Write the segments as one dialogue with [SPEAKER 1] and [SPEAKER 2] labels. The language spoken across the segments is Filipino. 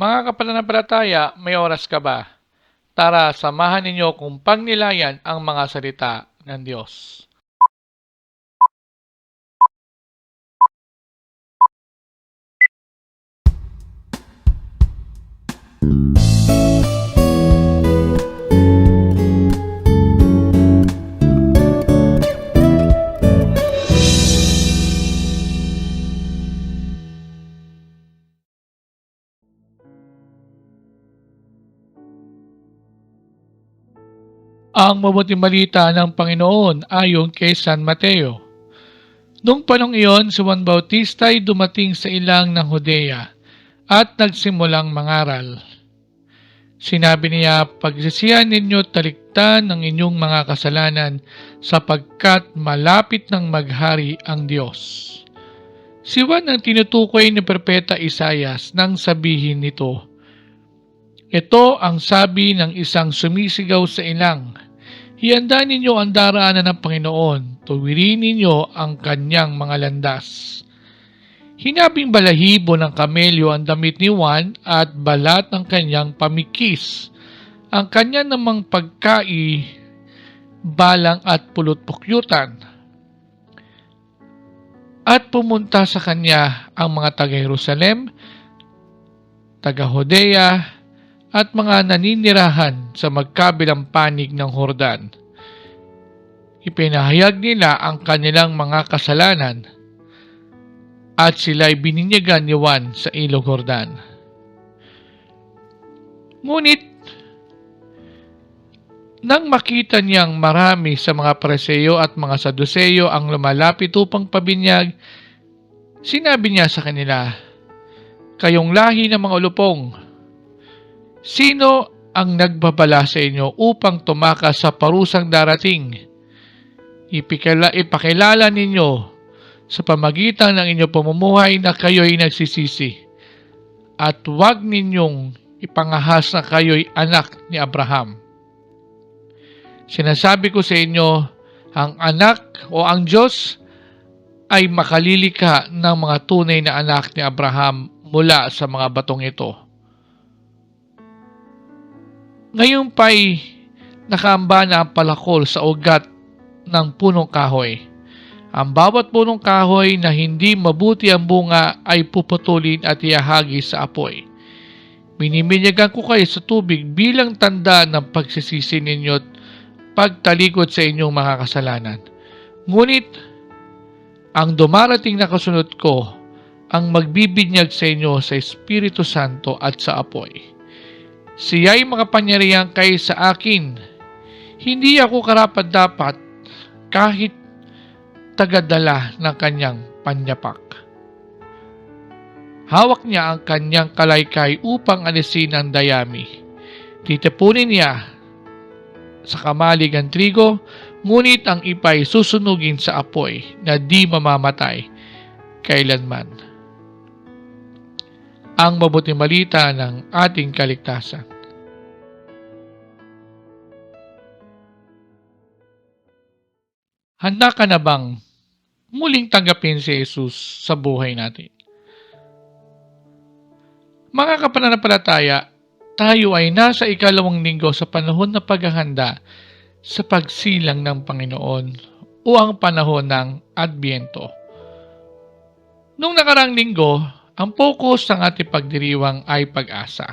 [SPEAKER 1] Mga kapananampalataya, may oras ka ba? Tara, samahan ninyo kung pagnilayan ang mga salita ng Diyos. Ang mabuting balita ng Panginoon ayon kay San Mateo. Noong panong iyon, si Juan Bautista ay dumating sa ilang ng Judea at nagsimulang mangaral. Sinabi niya, pagsisihan ninyo taliktan ng inyong mga kasalanan sapagkat malapit ng maghari ang Diyos. Si Juan ang tinutukoy ni Perpeta Isayas nang sabihin nito, ito ang sabi ng isang sumisigaw sa ilang. Hiyanda ninyo ang daraanan ng Panginoon, tuwirin ninyo ang kanyang mga landas. Hinabing balahibo ng kamelyo ang damit ni Juan at balat ng kanyang pamikis. Ang kanya namang pagkai, balang at pulot-pukyutan. At pumunta sa kanya ang mga taga-Jerusalem, taga-Hodea, at mga naninirahan sa magkabilang panig ng Hordan. Ipinahayag nila ang kanilang mga kasalanan at sila'y bininyagan ni Juan sa ilog Hordan. Ngunit, nang makita niyang marami sa mga preseyo at mga saduseyo ang lumalapit upang pabinyag, sinabi niya sa kanila, Kayong lahi ng mga ulupong, Sino ang nagbabala sa inyo upang tumakas sa parusang darating? Ipikala, ipakilala ninyo sa pamagitan ng inyong pamumuhay na kayo'y nagsisisi. At huwag ninyong ipangahas na kayo'y anak ni Abraham. Sinasabi ko sa inyo, ang anak o ang Diyos ay makalilika ng mga tunay na anak ni Abraham mula sa mga batong ito. Ngayon pa'y nakaamba na ang palakol sa ugat ng punong kahoy. Ang bawat punong kahoy na hindi mabuti ang bunga ay puputulin at iahagi sa apoy. Miniminyagan ko kayo sa tubig bilang tanda ng pagsisisi ninyo at pagtalikod sa inyong mga kasalanan. Ngunit, ang dumarating na kasunod ko ang magbibinyag sa inyo sa Espiritu Santo at sa apoy. Siya'y makapangyarihan kay sa akin. Hindi ako karapat dapat kahit tagadala ng kanyang panyapak. Hawak niya ang kanyang kalaykay upang alisin ang dayami. Titipunin niya sa kamalig ang trigo, ngunit ang ipay susunugin sa apoy na di mamamatay kailanman. Ang mabuting balita ng ating kaligtasan. Handa ka na bang muling tanggapin si Jesus sa buhay natin? Mga kapananampalataya, tayo ay nasa ikalawang linggo sa panahon na paghahanda sa pagsilang ng Panginoon o ang panahon ng Adbyento. Nung nakarang linggo, ang focus ng ating pagdiriwang ay pag-asa.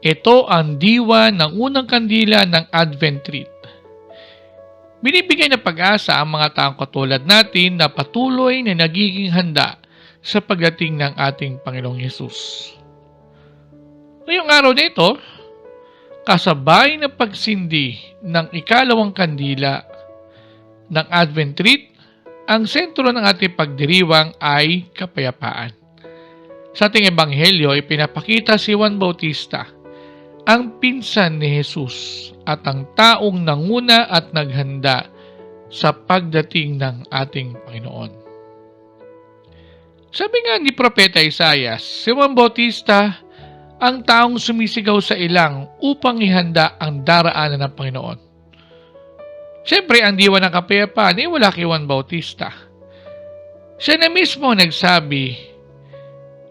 [SPEAKER 1] Ito ang diwa ng unang kandila ng Advent Treat. Binibigay na pag-asa ang mga taong katulad natin na patuloy na nagiging handa sa pagdating ng ating Panginoong Yesus. Ngayong araw na kasabay na pagsindi ng ikalawang kandila ng Advent Treat, ang sentro ng ating pagdiriwang ay kapayapaan. Sa ating ebanghelyo, ipinapakita si Juan Bautista, ang pinsan ni Jesus at ang taong nanguna at naghanda sa pagdating ng ating Panginoon. Sabi nga ni Propeta Isayas, si Juan Bautista ang taong sumisigaw sa ilang upang ihanda ang daraanan ng Panginoon. Siyempre, ang diwa ng kapayapaan ay wala kay Juan Bautista. Siya na mismo nagsabi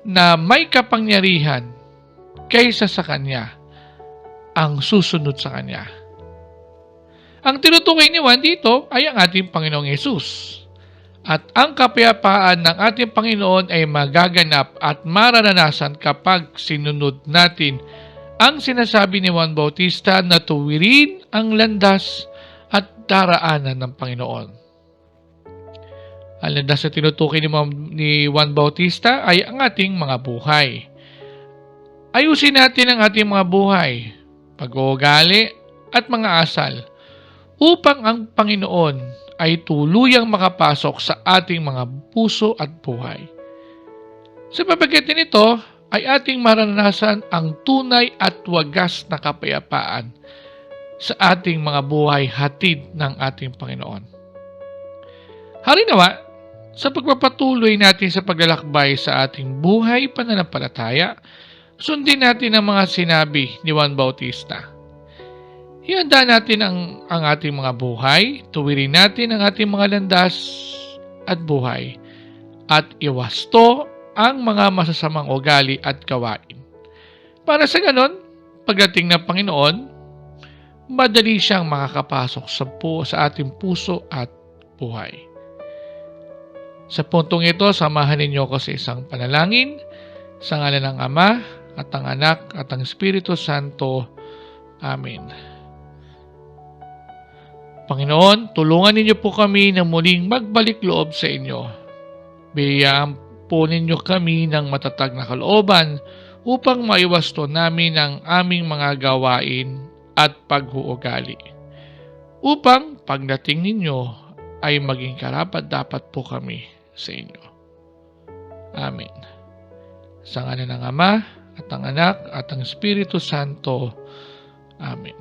[SPEAKER 1] na may kapangyarihan kaysa sa Kanya ang susunod sa Kanya. Ang tinutukoy ni Juan dito ay ang ating Panginoong Yesus. At ang kapayapaan ng ating Panginoon ay magaganap at mararanasan kapag sinunod natin ang sinasabi ni Juan Bautista na tuwirin ang landas at daraanan ng Panginoon. Landas na tinutukoy ni, ni Juan Bautista ay ang ating mga buhay. Ayusin natin ang ating mga buhay, pag-uugali at mga asal upang ang Panginoon ay tuluyang makapasok sa ating mga puso at buhay. Sa pamamagitan nito ay ating maranasan ang tunay at wagas na kapayapaan sa ating mga buhay hatid ng ating Panginoon. Hari nawa, sa pagpapatuloy natin sa paglalakbay sa ating buhay pananampalataya, sundin natin ang mga sinabi ni Juan Bautista. Ihanda natin ang, ang ating mga buhay, tuwirin natin ang ating mga landas at buhay, at iwasto ang mga masasamang ugali at gawain. Para sa ganon, pagdating ng Panginoon, madali siyang makakapasok sa, po, sa ating puso at buhay. Sa puntong ito, samahan ninyo ako sa isang panalangin sa ngalan ng Ama at ang Anak at ang Espiritu Santo. Amen. Panginoon, tulungan ninyo po kami na muling magbalik loob sa inyo. Biyayaan po ninyo kami ng matatag na kalooban upang maiwasto namin ang aming mga gawain at paghuugali. Upang pagdating ninyo ay maging karapat dapat po kami sa inyo. Amen. Sa ngalan ng Ama at ang Anak at ang Espiritu Santo. Amen.